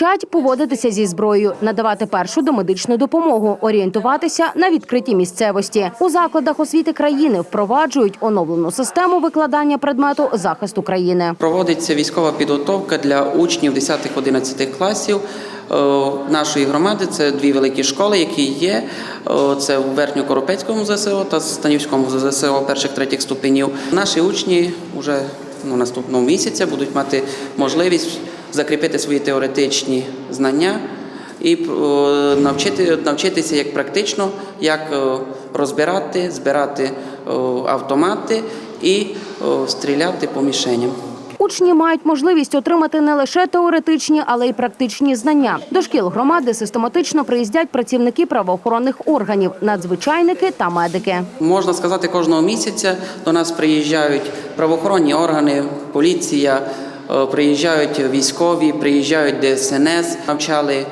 Вчать поводитися зі зброєю, надавати першу домедичну допомогу, орієнтуватися на відкритій місцевості. У закладах освіти країни впроваджують оновлену систему викладання предмету захисту країни. Проводиться військова підготовка для учнів 10-11 класів е, нашої громади. Це дві великі школи, які є. Е, Це у Верхньокоропецькому ЗСО та Станівському ЗСО перших третіх ступенів. Наші учні вже ну, наступного місяця будуть мати можливість закріпити свої теоретичні знання і е, навчити, навчитися як практично, як е, розбирати, збирати е, автомати і стріляти по мішеням. Учні мають можливість отримати не лише теоретичні, але й практичні знання. До шкіл громади систематично приїздять працівники правоохоронних органів, надзвичайники та медики. Можна сказати, кожного місяця до нас приїжджають правоохоронні органи, поліція, е, приїжджають військові, приїжджають ДСНС, навчали, е,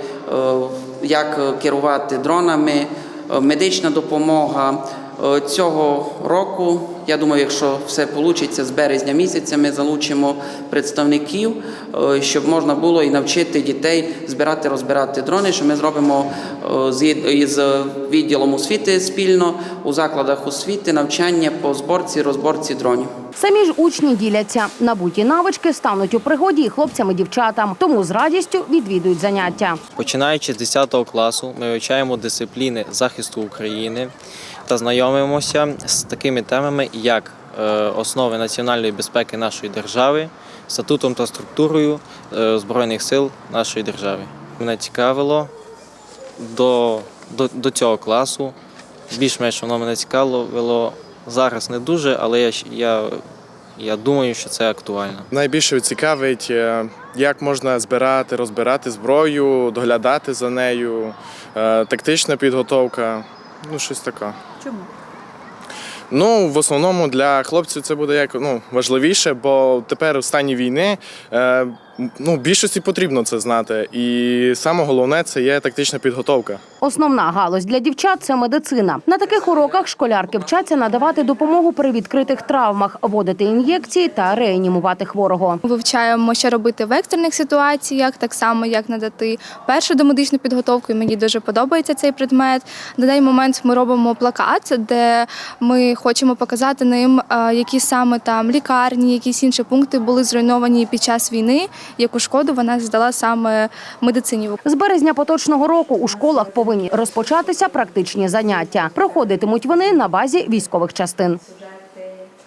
як керувати дронами, е, медична допомога. Цього року, я думаю, якщо все вийде, з березня місяця ми залучимо представників, е, щоб можна було і навчити дітей збирати, розбирати дрони, що ми зробимо е, з- відділом освіти спільно у закладах освіти навчання по зборці, розборці дронів. Самі ж учні діляться. Набуті навички стануть у пригоді і хлопцям і дівчатам, тому з радістю відвідують заняття. Починаючи з 10 класу, ми вивчаємо дисципліни захисту України та знайомимося з такими темами, як е, основи національної безпеки нашої держави, статутом та структурою е, Збройних сил нашої держави. Мене цікавило до, до, до цього класу. Більш-менш воно мене цікавило зараз не дуже, але я, я, я думаю, що це актуально. Найбільше цікавить, е, як можна збирати, розбирати зброю, доглядати за нею, тактична підготовка, ну щось таке. Чому? Ну, в основному для хлопців це буде як ну, важливіше, бо тепер у стані війни е, ну, більшості потрібно це знати. І саме головне це є тактична підготовка. Основна галузь для дівчат це медицина. На таких уроках школярки вчаться надавати допомогу при відкритих травмах, вводити ін'єкції та реанімувати хворого. Вивчаємо, що робити в екстрених ситуаціях, так само як надати першу домедичну підготовку. І мені дуже подобається цей предмет. На даний момент ми робимо плакат, де ми хочемо показати ним, е, які саме там лікарні, якісь інші пункти були зруйновані під час війни, яку шкоду вона здала саме медицині. З березня поточного року у школах повинні розпочатися практичні заняття. Проходитимуть вони на базі військових частин.